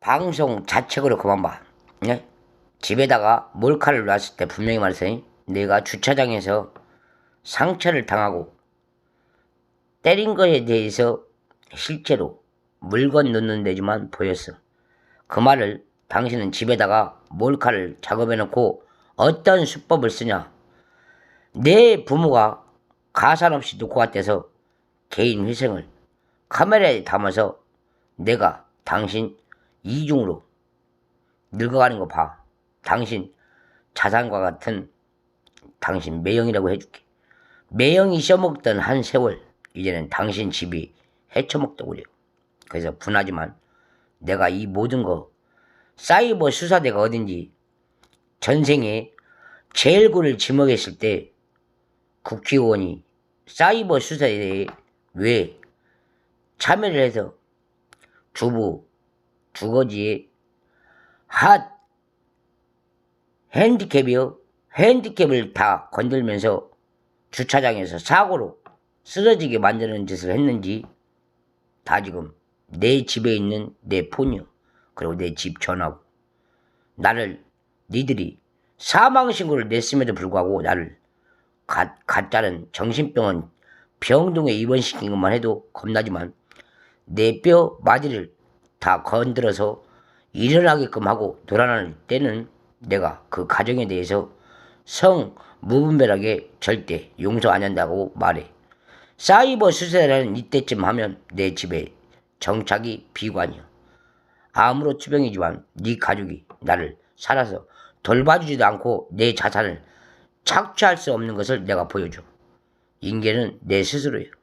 방송 자책으로 그만 봐. 네? 집에다가 몰카를 놨을 때 분명히 말했어요. 내가 주차장에서 상처를 당하고 때린 거에 대해서 실제로 물건 넣는 데지만 보였어. 그 말을 당신은 집에다가 몰카를 작업해 놓고 어떤 수법을 쓰냐. 내 부모가 가산 없이 놓고 갔대서 개인 회생을 카메라에 담아서 내가 당신 이중으로 늙어가는 거 봐. 당신 자산과 같은 당신 매형이라고 해줄게. 매형이 써먹던 한 세월 이제는 당신 집이 그래요. 그래서 분하지만 내가 이 모든 거 사이버 수사대가 어딘지 전생에 제일 굴을 지목했을 때 국회의원이 사이버 수사대에 왜 참여를 해서 주부 주거지에 핫 핸디캡이요. 핸디캡을 다 건들면서 주차장에서 사고로 쓰러지게 만드는 짓을 했는지 다 지금 내 집에 있는 내 폰이요. 그리고 내 집 전화고. 나를 니들이 사망신고를 냈음에도 불구하고 나를 가, 가짜는 정신병원 병동에 입원시킨 것만 해도 겁나지만 내 뼈 마디를 다 건드려서 일어나게끔 하고 돌아다닐 때는 내가 그 가정에 대해서 성 무분별하게 절대 용서 안 한다고 말해. 사이버 수사라는 이때쯤 하면 내 집에 정착이 비관이야. 아무렇지병이지만 네 가족이 나를 살아서 돌봐주지도 않고 내 자산을 착취할 수 없는 것을 내가 보여줘. 인계는 내 스스로예요.